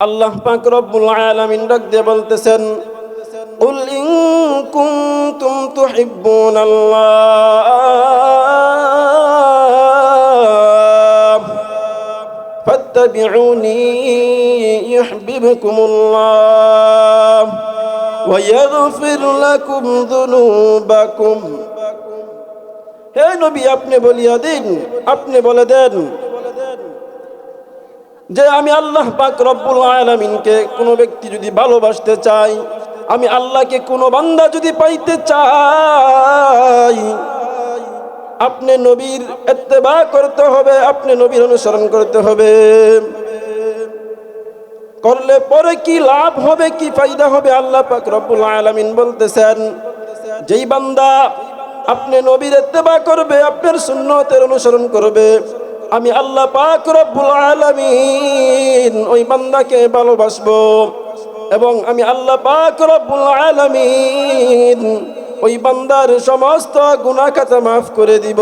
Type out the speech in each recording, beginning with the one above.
আল্লাহ পাক রব্বুল আলামিন ডাক দিয়ে বলতেছেন قل إن كنتم تحبون الله فاتبعوني يحببكم الله ويغفر لكم ذنوبكم হে নবী আপনি বলিয়া দিন আপনি বলে দেন যে আমি আল্লাহ পাক রব্বুল আলামিনকে কোনো ব্যক্তি যদি ভালোবাসতে চাই আমি আল্লাহকে কোনো বান্দা যদি পাইতে চাই আপনি নবীর এত্তেবা করতে হবে, আপনি নবীর অনুসরণ করতে হবে। করলে পরে কি লাভ হবে, কি ফায়দা হবে, আল্লাহ পাক রব্বুল আলামিন বলতেছেন, যেই বান্দা আপনি নবীর এত্তেবা করবে, আপনার সুন্নতের অনুসরণ করবে আমি আল্লাহ পাক রব্বুল আলামিন ওই বান্দাকে ভালোবাসবো। এবং আমি আল্লাহ পাক রব্বুল আলামিন ওই বান্দার সমস্ত গুনাহ খাতা মাফ করে দিব।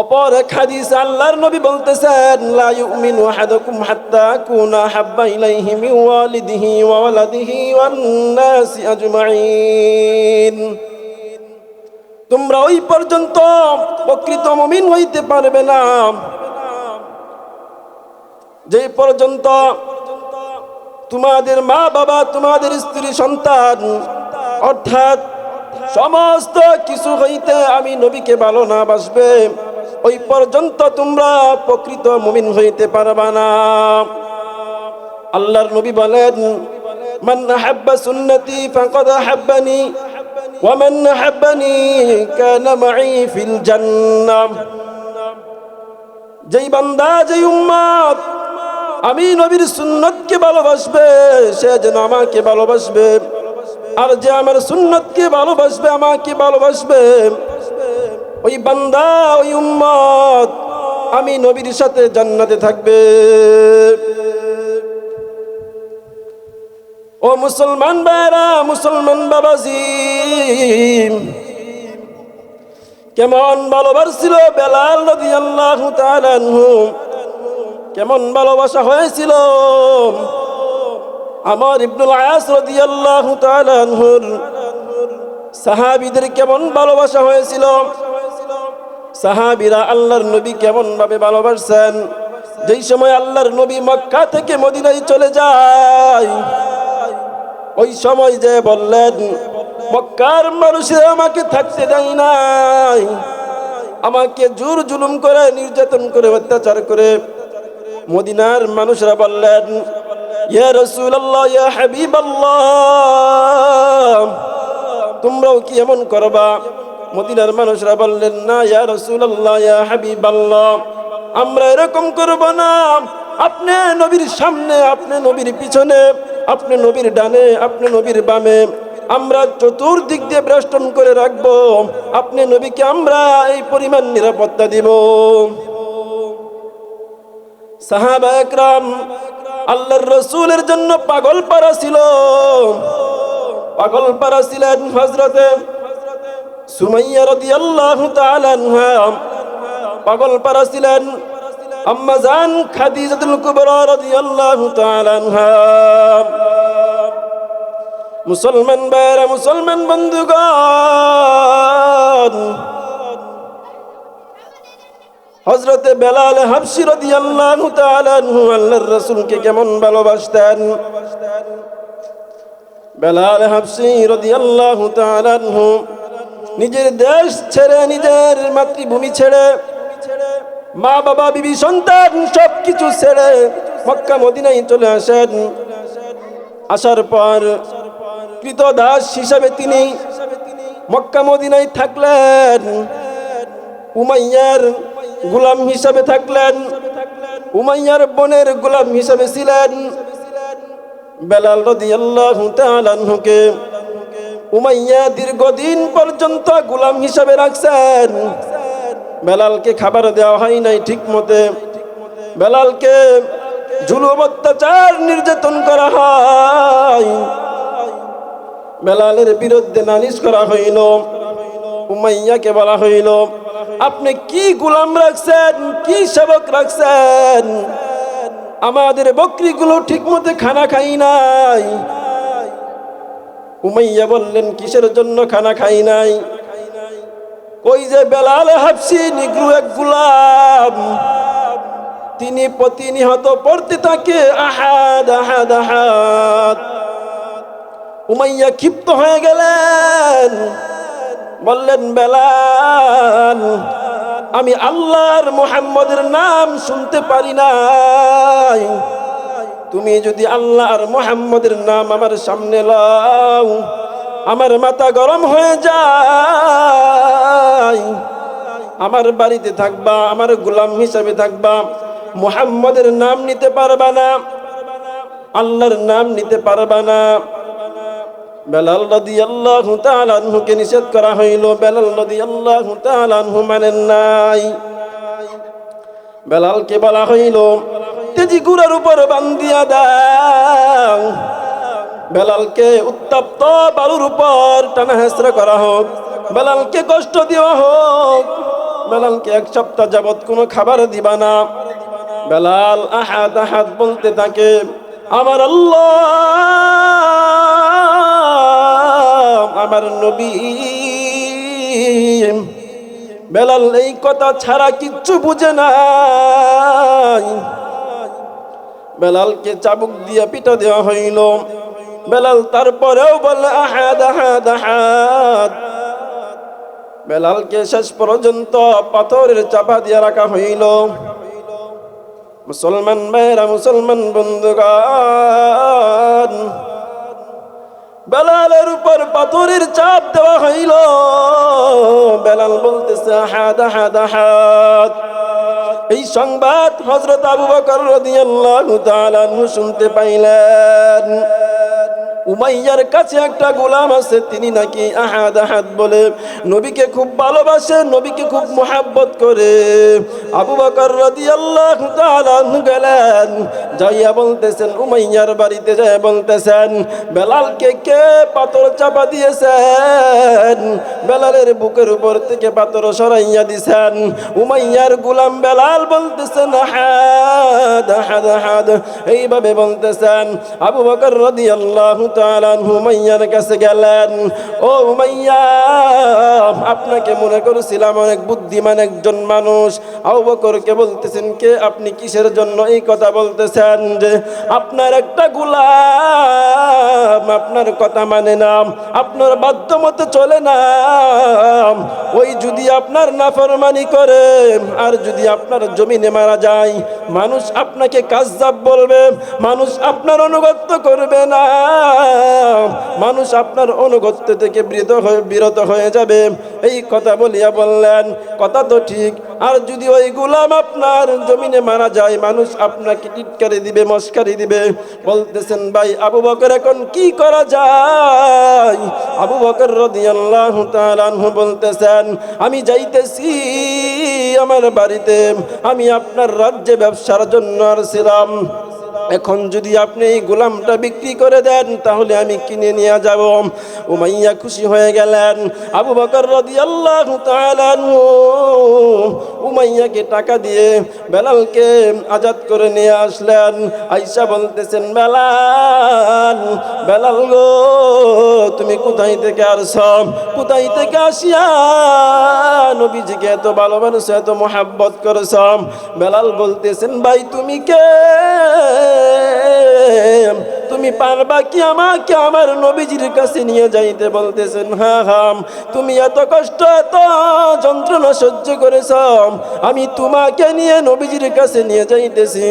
অপর এক হাদিস আল্লাহর নবী বলতেছেন, লা ইউমিনু আহাদুকুম হাত্তা কুনা হাব্বা ইলাইহি মিন ওয়ালিদিহি ওয়া ওয়ালাদিহি ওয়ান নাসি আজমাইন। তোমরা ওই পর্যন্ত প্রকৃত মমিন হইতে পারবে না। যে পর্যন্ত তোমাদের মা বাবা, তোমাদের স্ত্রী, সন্তান, অর্থাৎ সমস্ত কিছু হইতে আমি নবীকে ভালো না বাসবে, ওই পর্যন্ত তোমরা প্রকৃত মুমিন হইতে পারবা না। আল্লাহর নবী বলেন, মান হাব্বা সুন্নতি ফাকাদ হাব্বানি ومن حبني كان معي في الجنة যেই বান্দা যেই উম্মত আমি নবীর সুন্নতকে ভালোবাসবে সে যেন আমাকে ভালোবাসবে আর যে আমার সুন্নতকে ভালোবাসবে আমাকে ভালোবাসবে ওই বান্দা ওই উম্মত আমি নবীর সাথে জান্নাতে থাকবে ও মুসলমান ভাইরা, মুসলমান বাবাজি। কেমন ভালোবাসছিল বেলাল নদী আল্লাহ কেমন ভালোবাসা হয়েছিল। আমার ইবনুল আয়াস রদি আল্লাহ সাহাবিদের কেমন ভালোবাসা হয়েছিল। সাহাবিরা আল্লাহর নবী কেমন ভাবে ভালোবাসছেন। যেই সময় আল্লাহর নবী মক্কা থেকে মদিনায় চলে যায় ওই সময় যে বললেন, মক্কার মানুষেরা আমাকে থাকতে দেয় নাই। আমাকে জোর জুলুম করে, নির্যাতন করে, অত্যাচার করে মদিনার মানুষরা বললেন তোমরাও কি এমন করবা? মদিনার মানুষরা বললেন, না, ইয়া রাসূলুল্লাহ, ইয়া আমরা এরকম করব না। আপনি নবীর সামনে, আপনি নবীর পিছনে আপনি নবীর ডানে, আপনি নবীর বামে। আমরা চতুর্দিক দিয়ে বেষ্টন করে রাখব। আপনি নবীকে আমরা এই পরিমাণ নিরাপত্তা দিব। সাহাবা একরাম আল্লাহর রসুলের জন্য পাগল পারা ছিল। পাগল পারা ছিলেন হজরতে সুমাইয়া তাআলা আনহা। পাগল পারা ছিলেন আম্মা জান খাদিজাতুল কুবরা রাদিয়াল্লাহু তাআলা আনহা। মুসলমান ভাইরা মুসলমান বন্ধুগণ। হজরতে বেলাল হাফসি রাদিয়াল্লাহু তাআলা আনহু আল্লাহর রাসূলকে কেমন ভালোবাসতেন? বেলাল হাফসি রাদিয়াল্লাহু তাআলা আনহু নিজের দেশ ছেড়ে, নিজের মাতৃভূমি ছেড়ে মা বাবা, বিবি, সন্তান সব কিছু ছেড়ে মক্কা, মদিনায় চলে আসেন। আসার পর কৃত দাস হিসাবে তিনি মক্কা, মদিনায় থাকলেন। উমাইয়ার গোলাম হিসাবে থাকলেন। উমাইয়ার বোনের গোলাম হিসাবে ছিলেন। বেলাল রাদিয়াল্লাহু তাআলা আনহুকে উমাইয়া দীর্ঘদিন পর্যন্ত গোলাম হিসাবে রাখছেন। বেলালকে খাবার দেওয়া হয় নাই ঠিক মতে। বেলালকে জুলুম অত্যাচার নির্যাতন করা হয়। বেলালের বিরুদ্ধে নালিশ করা হইল। উমাইয়াকে বলা হইল, আপনি কি গুলাম রাখছেন? কি সেবক রাখছেন? আমাদের বকরিগুলো ঠিক মতো খানা খাই নাই। উমাইয়া বললেন, কিসের জন্য খানা খাই নাই? ওই যে বেলাল হাফসি নিগ্রু এক গুলাম। তিনি প্রতিনিহত পড়তে থাকে আহাদ আহাদ আহাদ। উমাইয়া ক্ষিপ্ত হয়ে গেলেন। বললেন, বেলাল, আমি আল্লাহর মোহাম্মদের নাম শুনতে পারি নাই। তুমি যদি আল্লাহ আর মোহাম্মদের নাম আমার সামনে লাও আমার মাথা গরম হয়ে যায়। আমার বাড়িতে থাকবা, আমার গোলাম হিসাবে থাকবা, মোহাম্মদের নাম নিতে পারবা না, আল্লাহর নাম নিতে পারবা না। বেলাল রাদিয়াল্লাহু তাআলা আনহুকে নিষেধ করা হইল, বেলাল রাদিয়াল্লাহু তাআলা আনহু মানেন নাই। বেলালকে বলা হইল, তেজি গুড়ার উপর বান্দিয়া দাও। বেলালকে উত্তপ্ত বালুর উপর টানা হেসরা করা হোক, বেলালকে কষ্ট দেওয়া হোক, বেলালকে এক সপ্তাহ যাবৎ কোনো খাবার দিবা না। বেলাল আহাত আহাত বলতে থাকে, আমার আল্লাহ, আমার নবী। বেলাল এই কথা ছাড়া কিচ্ছু বুঝে নাই। বেলালকে চাবুক দিয়ে পিটা দেওয়া হইল। বেলাল তারপরেও বলে, আহাদ আহাদ আহাদ। বেলালকে শেষ পর্যন্ত পাথরের চাপা দিয়ে রাখা হইল। মুসলমান ভাইরা মুসলমান বন্ধুগান বেলালের উপর পাথরের চাপ দেওয়া হইল। বেলাল বলতেছে, আহাদ আহাদ আহাদ। এই সংবাদ হজরত আবু বকর রদিয়াল্লাহু তাআলা শুনতে পাইলেন। উমাইয়ার কাছে একটা গোলাম আছে, তিনি নাকি আহাদ আহাদ বলে নবীকে খুব ভালোবাসে, নবীকে খুব মোহাব্বত করে। আবু বকর তাআলা আনহু গেলেন, যাইয়া বলতেছেন, উমাইয়ার বাড়িতে যায় বলতেছেন, বেলালকে কে পাথর চাপা দিয়েছেন? বেলালের বুকের উপর থেকে পাথর সরাইয়া দিছেন। উমাইয়ার গোলাম বেলাল বলতেছেন, আহাদ আহাদ আহাদ। এইভাবে বলতেছেন। আবু বকর রাদিয়াল্লাহু তাআলা আনহু উমাইয়ার কাছে গেলেন, ও উমাইয়া, আপনাকে মনে করেছিলাম অনেক বুদ্ধিমান একজন মানুষ। আবু বকরকে বলতেছেন, কে আপনি কিসের জন্য এই কথা বলতেছেন যে, আপনার একটা গোলাম, আপনার কথা মানে না, আপনার বাধ্য মতো চলে না। ওই যদি আপনার নাফরমানি করে, আর যদি আপনার জমিনে মারা যায়, মানুষ আপনাকে কাজজাব বলবে, মানুষ আপনার অনুগত্য করবে না। মানুষ আপনার অনুগত্য থেকে বিরত হয়ে বিরত হয়ে যাবে। এই কথা বলিয়া বললেন, কথা তো ঠিক। আর যদি ওই গোলাম আপনার জমিনে মারা যায়, মানুষ আপনাকে টিটকারি দিবে, মস্কারি দিবে। বলতেছেন, ভাই, আবু বকর এখন কি করা যায়? আবু বকর তাআলা আনহু বলতেছেন, আমি যাইতেছি আমার বাড়িতে। আমি আপনার রাজ্যে ব্যবসার জন্য আসছিলাম। এখন যদি আপনি এই গোলামটা বিক্রি করে দেন, তাহলে আমি কিনে নিয়ে যাব। উমাইয়া খুশি হয়ে গেলেন। আবু বকর তাআলা আনহু উমাইয়াকে টাকা দিয়ে বেলালকে আজাদ করে নিয়ে আসলেন। আইসা বলতেছেন, বেলাল বেলাল গো। তুমি কোথায় থেকে আসছ? কোথায় থেকে আসিয়া? নবীজিকে এত ভালোবাসো, এত মোহাব্বত করেছাম বেলাল বলতেছেন, ভাই, তুমি কে? তুমি পারবা কি আমাকে আমার নবীজির কাছে নিয়ে যাইতে বলতেছেন? হ্যাঁ হ্যাঁ তুমি এত কষ্ট, এত যন্ত্রণা সহ্য করেছ। আমি তোমাকে নিয়ে নবীজির কাছে নিয়ে যাইতেছি।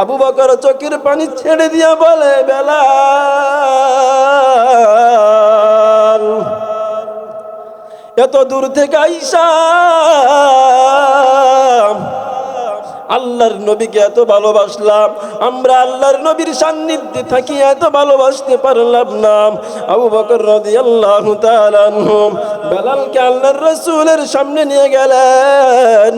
আবু বকর চোখের পানি ছেড়ে দিয়া বলে, বেলা এত দূর থেকে আইসা আল্লাহর নবীকে এত ভালোবাসলাম, আমরা আল্লাহর নবীর সান্নিধ্যে থাকি, এত ভালোবাসতে পারলাম না। আবু বকর তাআলা আনহু বেলালকে আল্লাহর রাসূলের সামনে নিয়ে গেলেন।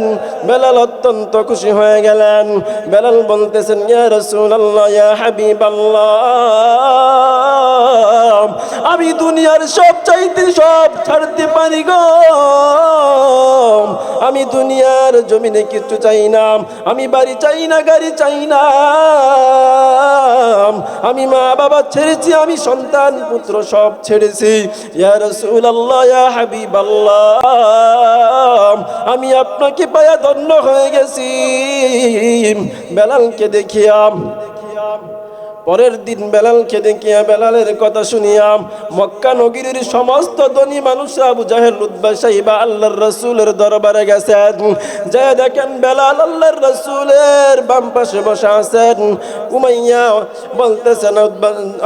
বেলাল অত্যন্ত খুশি হয়ে গেলেন। বেলাল বলতেছেন, ইয়া রাসূলুল্লাহ, ইয়া হাবিবাল্লাহ। আমি দুনিয়ার সব চাইতে সব ছাড়তে পারি গো। আমি দুনিয়ার জমিনে কিছু চাই না। আমি বাড়ি চাই না, গাড়ি চাই না। আমি মা বাবা ছেড়েছি, আমি সন্তান পুত্র সব ছেড়েছি। ইয়া রাসূলুল্লাহ আমি আপনাকে পায়া ধন্য হয়ে গেছি। বেলালকে দেখিয়াম পরের দিন বেলালকে দেখিয়া বেলালের কথা শুনিয়াম মক্কা নগরীর সমস্ত ধনী মানুষ আবু জাহেল উদ্বা সাহিবা আল্লাহর রসুলের দরবারে গেছেন। যে দেখেন বেলাল আল্লাহর রসুলের বাম পাশে বসে আছেন। উমাইয়া বলতেছেন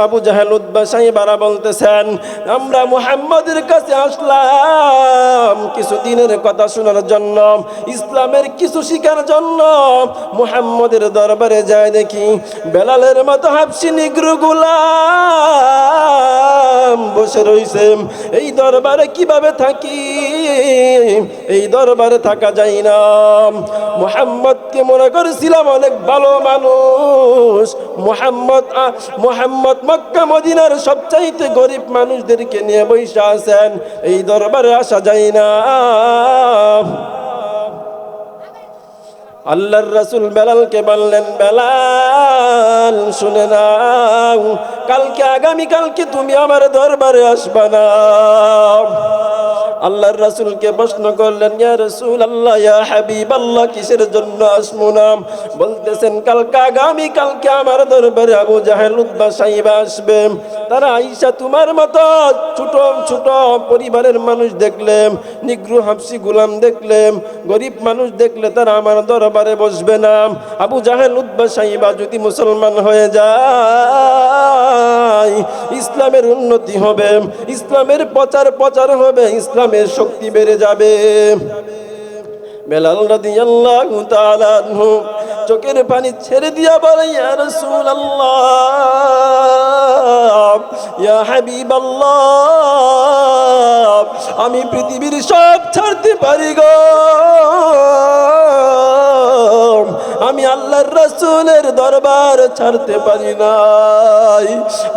আবু জাহেল উদ্বা সাহিবারা বলতেছেন, আমরা মুহাম্মদের কাছে আসলাম কিছু দিনের কথা শোনার জন্য, ইসলামের কিছু শিখার জন্য। মুহাম্মদের দরবারে যায় দেখি বেলালের মতো হাফসি নিগ্রু গুলাম, বসে রইছে। এই দরবারে কীভাবে থাকি? এই দরবারে থাকা যায় না। মুহাম্মদকে মনে করেছিলাম অনেক ভালো মানুষ। মুহাম্মদ মুহাম্মদ মক্কা, মদিনার সবচাইতে গরিব মানুষদেরকে নিয়ে বৈশা আছেন। এই দরবারে আসা যায় না। আল্লাহর রাসুল বেলালকে বললেন, বেলাল, শুনে নাও। কালকে আগামী কালকে তুমি আমার দরবারে আসবা না। আল্লাহর রাসূলকে প্রশ্ন করলেন, ইয়া রাসূল আল্লাহ ইয়া হাবিব আল্লাহ কিসের জন্য আসমু নাম? বলতেছেন, কালকে আগামী কালকে আমার দরবারে আবু জাহেল উদ্বা সাইবা আসবে। তারা আইসা তোমার মতো ছোট ছোট পরিবারের মানুষ দেখলেম, নিগ্রু হাফসি গুলাম দেখলেম, গরিব মানুষ দেখলে তারা আমার দরবারে বসবে না। আবু জাহেল উদ্বা সাইবা যদি মুসলমান হয়ে যায় ইসলামের উন্নতি হবে ইসলামের প্রচার প্রচার হবে ইসলামের শক্তি বেড়ে যাবে। বেলাল রাদিয়াল্লাহু তাআলা আনহু চোখের পানি ছেড়ে দিয়া বলে, ইয়া রাসূলুল্লাহ, ইয়া হাবিবাল্লাহ, আমি পৃথিবীর সব ছাড়তে পারি গো। আমি আল্লাহর রাসূলের দরবার ছাড়তে পারি নাই।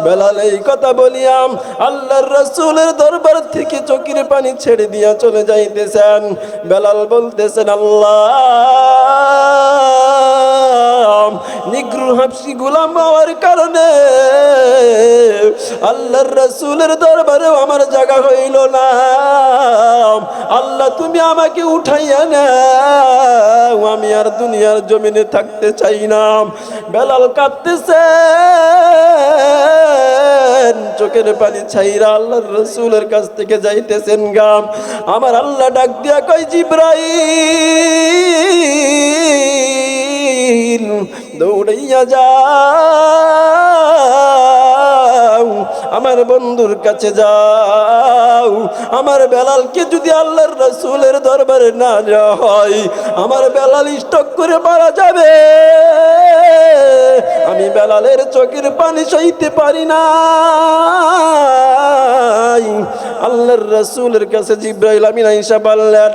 বেলাল এই কথা বলিয়াম আল্লাহর রাসূলের দরবার থেকে চোখের পানি ছেড়ে দিয়া চলে যাইতেছেন। বেলাল বলতেছেন আল্লাহ নিগ্রু হাফসি গুলাম হওয়ার কারণে আল্লাহর রসুলের দরবারেও আমার জায়গা হইল না। আল্লাহ, তুমি আমাকে উঠাইয়া নাও, আমি আর দুনিয়ার জমিনে থাকতে চাই না। বেলাল কাঁদতেছে চোখের পানি ছাইরা আল্লাহর রসুলের কাছ থেকে যাইতেছেন গাম আমার আল্লাহ ডাক দিয়া কই জিব্রাইল দৌড়াইয়া যাও, আমার বন্ধুর কাছে যাও। আমার বেলালকে যদি আল্লাহর রসুলের দরবারে না নেওয়া হয়, আমার বেলাল স্টক করে মারা যাবে। আমি বেলালের চোখের পানি সইতে পারি না আল্লাহর রসুলের কাছে জিব্রাইল আমিন আইসা বললেন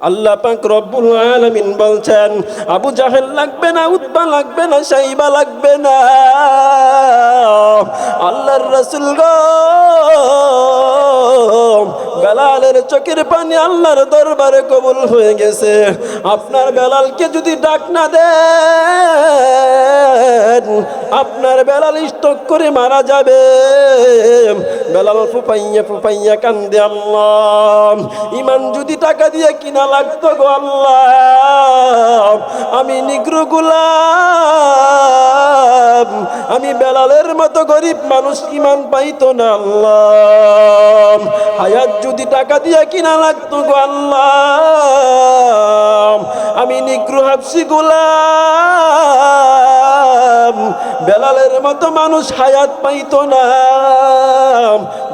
আল্লাহ পাক রব্বুল আলামিন বলছেন, আবু জাহেল লাগবে না, উতবা লাগবে না, সাইবা লাগবে না। আল্লাহর রাসূল গো, বেলালের চোখের পানি আল্লাহর দরবারে কবুল হয়ে গেছে। আপনার বেলালকে যদি ডাক না দেন, আপনার বেলাল স্টক করে মারা যাবে। বেলাল ফুপাইয়া ফুপাইয়া কান্দে, আল্লাহ, ইমান যদি টাকা দিয়ে কিনা লাগতো গো আল্লাহ। আমি নিগ্রু গুলাম। আমি বেলালের মতো গরিব মানুষ ইমান পাইতো না আল্লাহ। হায়াত যদি টাকা দিয়ে কিনা লাগতো গো আল্লাহ। আমি নিগ্রু হাফসি গুলাম। বেলালের মতো মানুষ হায়াত পাইতো না।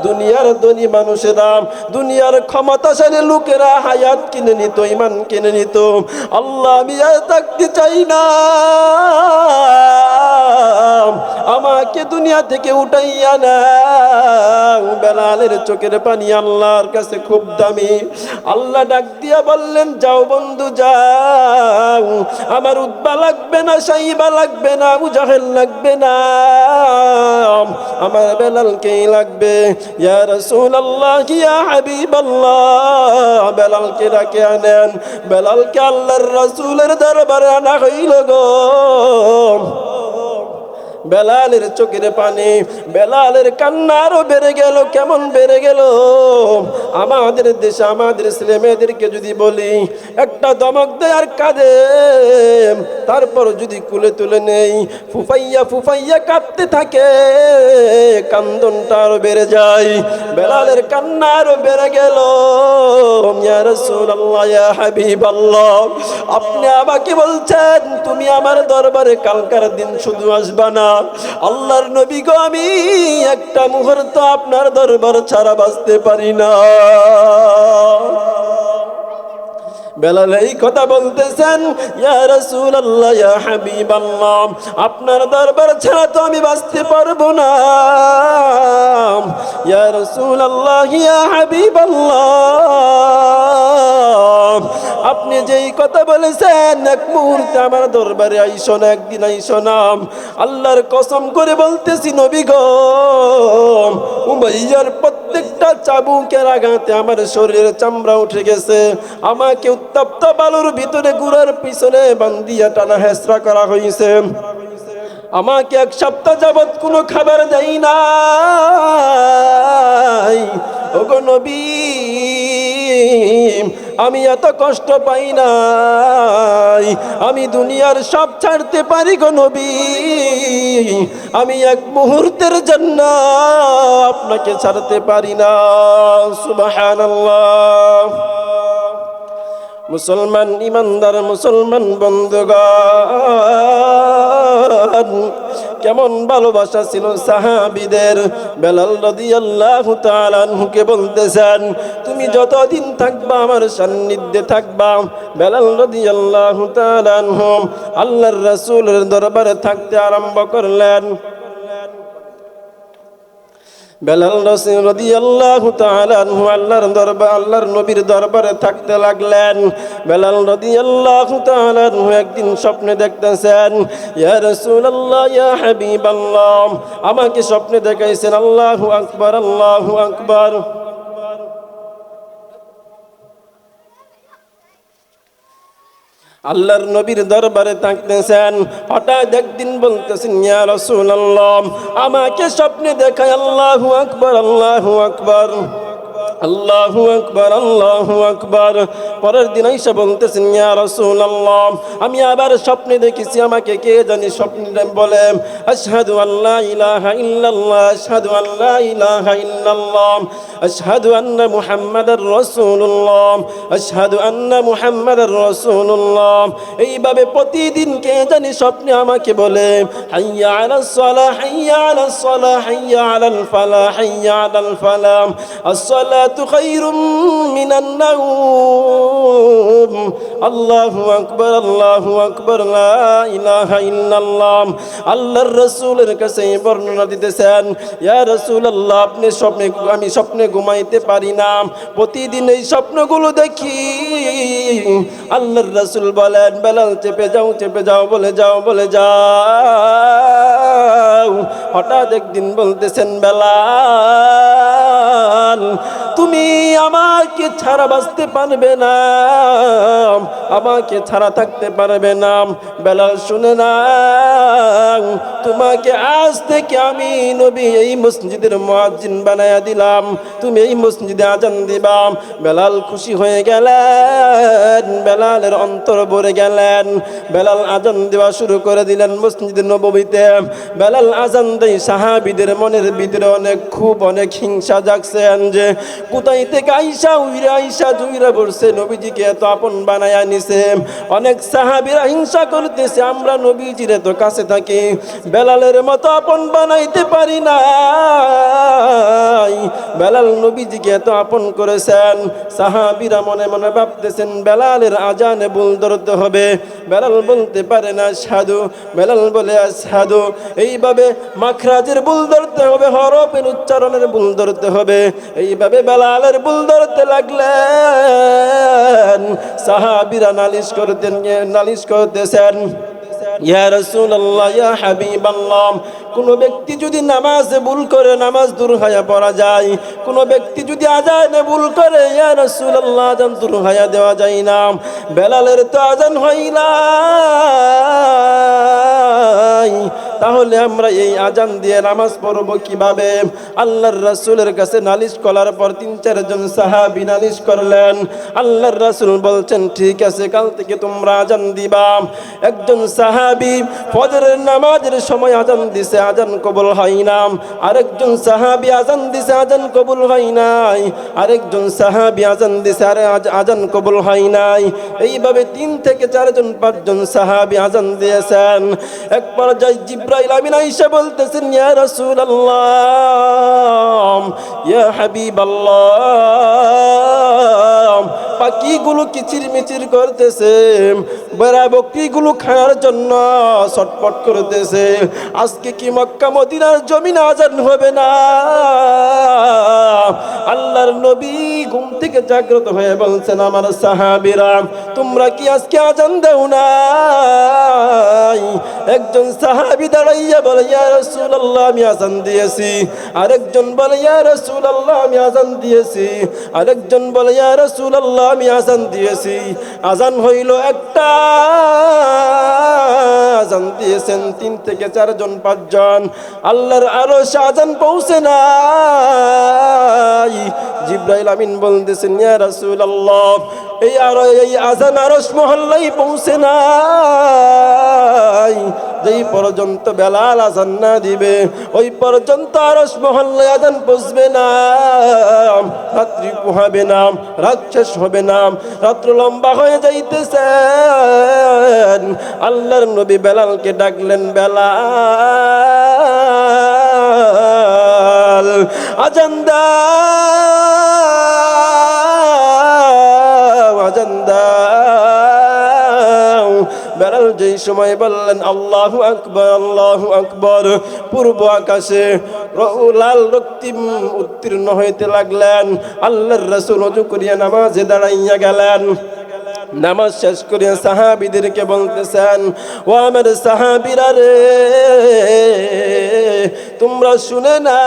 দুনিয়ার ধনী মানুষেরা, দুনিয়ার ক্ষমতা ক্ষমতাশালী লোকেরা হায়াত কিনে নিত ইমান কিনে নিত। আল্লাহ, আমি আর থাকতে চাই না। আমাকে দুনিয়া থেকে উঠাইয়া না বেলালের চোখের পানি আল্লাহর কাছে খুব দামি। আল্লাহ ডাক দিয়া বললেন, যাও বন্ধু, যাও। আমার উদ্বা লাগবে না, সাইবা লাগবে না আবু জাহেল লাগবে না। আমার বেলালকেই লাগবে? ইয়া রাসূলুল্লাহ, ইয়া হাবিবাল্লাহ। বেলালকে ডাকে আনেন। বেলালকে আল্লাহর রসুলের দরবারে আনা হইল গো। বেলালের চোখের পানি, বেলালের কান্না আরও বেড়ে গেল, কেমন বেড়ে গেল? আমাদের দেশে আমাদের ছেলে মেয়েদেরকে যদি বলি, একটা দমক দেয় আর কাঁদে। তারপর যদি কুলে তুলে নেই, ফুফাইয়া ফুফাইয়া কাঁদতে থাকে। কান্দনটা আরও বেড়ে যায়, বেলালের কান্না আরও বেড়ে গেল। আপনি আমাকে বলছেন, তুমি আমার দরবারে কালকার দিন শুধু আসবা না। আল্লাহর নবী গো, আমি একটা মুহূর্ত আপনার দরবার ছাড়া বাঁচতে পারি না। বেলাল এই কথা বলতেছেন, ইয়া রাসূলুল্লাহ, ইয়া হাবিবাল্লাহ, আপনার দরবার ছাড়া তো আমি বাঁচতে পারব না। ইয়া রাসূলুল্লাহ, ইয়া হাবিবাল্লাহ। আপনি যেই কথা বলেছেন, এক মুহূর্তে আমার দরবারে আইসো না, একদিন আইসো না। আল্লাহর কসম করে বলতেছি, নবী গো প্রত্যেকটা চাবুকের আঘাতে আমার শরীরের চামড়া উঠে গেছে। আমাকে উত্তপ্ত বালুর ভিতরে গুড়ার পিছনে বান্দিয়া টানা হেসরা করা হয়েছে আমাকে এক সপ্তাহ যাবৎ কোনো খাবার দেই না ওগো নবী আমি এত কষ্ট পাই নাই। আমি দুনিয়ার সব ছাড়তে পারি গো নবী। আমি এক মুহূর্তের জন্য আপনাকে ছাড়তে পারি না। সুবহানাল্লাহ। মুসলমান, ইমানদার মুসলমান বন্ধুগণ কেমন ভালোবাসা ছিল সাহাবিদের? বেলাল রদি আল্লাহ আনহুকে বলতেছেন, তুমি যতদিন থাকবা আমার সান্নিধ্যে থাকবা। বেলাল রদি আল্লাহ আনহু আল্লাহর রাসূলের দরবারে থাকতে আরম্ভ করলেন। বেলাল রসিন রদি আল্লাহ আল্লাহর দরবার আল্লাহর নবীর দরবারে থাকতে লাগলেন। বেলাল রদি আল্লাহ একদিন স্বপ্নে দেখতেছেন আল্লাহ ইয়া হাবিবাল্লাহ। আমাকে স্বপ্নে দেখাইছেন, আল্লাহ আকবর, আল্লাহ আকবার। আল্লাহর নবীর দরবারে থাকতেছেন হঠাৎ একদিন বলতেছেন, ইয়া রাসূলুল্লাহ, আমাকে স্বপ্নে দেখায় আল্লাহু আকবার আল্লাহু আকবার। আল্লাহু আকবার আল্লাহু আকবার। পরের দিন আইসা বলতেছেন, ইয়া রাসূলুল্লাহ, আমি আবার স্বপ্নে দেখেছি, আমাকে কে জানি স্বপ্নে বলে? আশহাদু আল্লা ইলাহা ইল্লাল্লাহ, আশহাদু আল্লা ইলাহা ইল্লাল্লাহ, আশহাদু আন্না মুহাম্মাদার রাসূলুল্লাহ, আশহাদু আন্না মুহাম্মাদার রাসূলুল্লাহ। এইভাবে প্রতিদিন কে জানি স্বপ্নে আমাকে বলে, হাইয়া আলাস সালাহ হাইয়া আলাস সালাহ হাইয়া আলাল ফালাহ হাইয়া আলাল ফালাহ الصلاة خير من النوم الله أكبر الله أكبر لا إله إلا الله আল্লাহর রসুলের কাছে এই বর্ণনা দিতেছেন ইয়া রসুল আল্লাহ আপনি স্বপ্নে আমি স্বপ্নে ঘুমাইতে পারি না প্রতিদিন এই স্বপ্নগুলো দেখি আল্লাহর রসুল বলেন বেলাল চেপে যাও চেপে যাও বলে যাও বলে যাও হঠাৎ একদিন বলতেছেন বেলাল তুমি আমাকে ছাড়া বাঁচতে পারবে না। আমাকে ছাড়া থাকতে পারবে না। বেলাল শুনে না। তোমাকে আজ থেকে আমি নবী এই মসজিদের মুয়াজ্জিন বানায়া দিলাম। তুমি এই মসজিদে আজান দিবা। বেলাল খুশি হয়ে গেলেন। বেলালের অন্তর ভরে গেলেন। বেলাল আজান দেওয়া শুরু করে দিলেন মসজিদ নববীতে। বেলাল আজান দেই সাহাবিদের মনের ভিতরে অনেক খুব অনেক হিংসা জাগছেন যে কোথায় থেকে আইসা, উইরা আইসা, জুইরা পড়ছে নবীজিকে এত আপন বানায় নিছে। অনেক সাহাবিরা হিংসা করতেছে, আমরা নবীজির এত কাছে থাকি, বেলালের মতো আপন বানাইতে পারি না বেলাল নবীজিকে এত আপন করেছেন, সাহাবিরা মনে মনে ভাবতেছেন, বেলালের আজানে ভুল ধরতে হবে। বেলাল বলতে পারে না সাধু বেলাল বলে সাধু এইভাবে মাখরাজের ভুল ধরতে হবে, হরফের উচ্চারণের ভুল ধরতে হবে। এইভাবে বেলালের বুল ধরতে লাগলেন। সাহাবিরা নালিশ করতেন নালিশ করতেছেন, ইয়া ইয়া কোন ব্যক্তি যদি নামাজে ভুল করে নামাজ দূর হয়ে পড়া যায়, কোন ব্যক্তি যদি আজানে ভুল করে, ইয়া আজান দূর হয়ে দেওয়া যায় না। বেলালের তো আজান হয় না তাহলে আমরা এই আজান দিয়ে নামাজ পড়ব কীভাবে? আল্লাহর রাসূলের কাছে নালিশ করার পর তিন, চারজন সাহাবী নালিশ করলেন। আল্লাহর রাসূল বলছেন, ঠিক আছে, কাল থেকে তোমরা আজান দিবা। একজন সাহাবী ফজরের নামাজের সময় আজান দিছে, আজান কবুল হয় না। আরেকজন সাহাবী আজান দিছে, আজান কবুল হয় নাই। আরেকজন সাহাবী আজান দিছে, আরে আজ- আজান কবুল হয় নাই। এইভাবে তিন থেকে চারজন, পাঁচজন সাহাবী আজান দিয়েছেন। এক পর্যায়ে জিব্রাইল আমিন আইসা বলতেছেন, ইয়া রাসূলুল্লাহ, ইয়া হাবিবাল্লাহ, পাখিগুলো কিচির মিচির করতেছে? বেড়া বকরিগুলো খাওয়ার জন্য ছটপট করতেছে। আজকে কি মক্কা মদিনার জমিন আজান হবে না? আল্লাহর নবী ঘুম থেকে জাগ্রত হয়ে বলছেন, আমার সাহাবীরা, তোমরা কি আজকে আজান দেও না একজন সাহাবি দাঁড়াইয়া বলে, ইয়া রাসূলুল্লাহ, আমি আজান দিয়েছি। আরেকজন বলে, ইয়া রাসূলুল্লাহ, আমি আজান দিয়েছি। আরেকজন বলে, ইয়া রাসূলুল্লাহ, আমি আজান দিয়েছি। আজান হইল একটা। আজান দিয়েছেন তিন থেকে চারজন, পাঁচজন। আল্লাহর আরও আজান পৌঁছে নাই। জিব্রাইল আমিন বলতেছেন, ইয়া রাসূলুল্লাহ এই আর এই আজান আরস মহল্লাই পৌঁছে নাই। যেই পর্যন্ত বেলাল আজান না দিবে, ওই পর্যন্ত আরস মহল্লায় আজান পৌঁছবে না। রাত্রি পোহাবে না, রাত শেষ হবে না, রাত্র লম্বা হয়ে যাইতেছেন আল্লাহর নবী বেলালকে ডাকলেন, বেলাল, আজান দাও। বেলাল যেই সময় বললেন, আল্লাহ আকবর আল্লাহ আকবর। পূর্ব আকাশে লাল রক্তিম উত্তীর্ণ হইতে লাগলেন। আল্লাহর রসুল অজু করিয়া নামাজে দাঁড়াইয়া গেলেন। নামাজ শেষ করিয়া সাহাবিদেরকে বলতেছেন, ও আমার সাহাবিরা রে, তোমরা শুনে না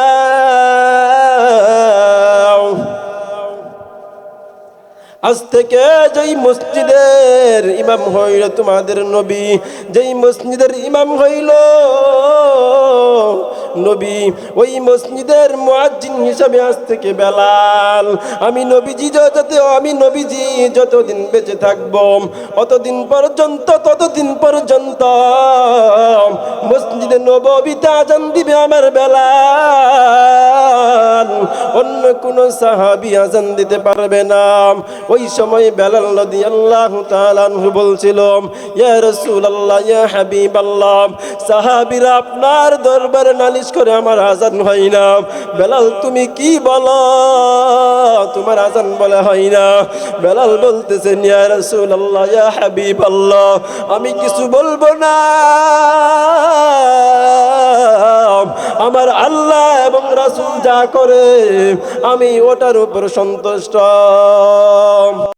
আজ থেকে যেই মসজিদের ইমাম হইল তোমাদের নবী যেই মসজিদের ইমাম হইল নবী, ওই মসজিদের মুয়াজ্জিন হিসাবে আজ থেকে বেলাল। আমি নবীজি যত আমি নবীজি যতদিন বেঁচে থাকব, অতদিন পর্যন্ত, ততদিন পর্যন্ত মসজিদে নবীতে আজান দিবে আমার বেলাল। অন্য কোন সাহাবি আজান দিতে পারবে না। ওই সময় বেলাল নদী আল্লাহ তালানহু বলছিল, ইয়া রাসূলুল্লাহ, ইয়া হাবিবাল্লাহ, সাহাবীরা আপনার দরবারে নালিশ করে আমার আজান হয় না। বেলাল, তুমি কি বলো? তোমার আজান বলে হয় না। বেলাল হাবিবাল্লাহ, আমি কিছু বলব না। আমার আল্লাহ এবং রাসূল যা করে, আমি ওটার উপর সন্তুষ্ট।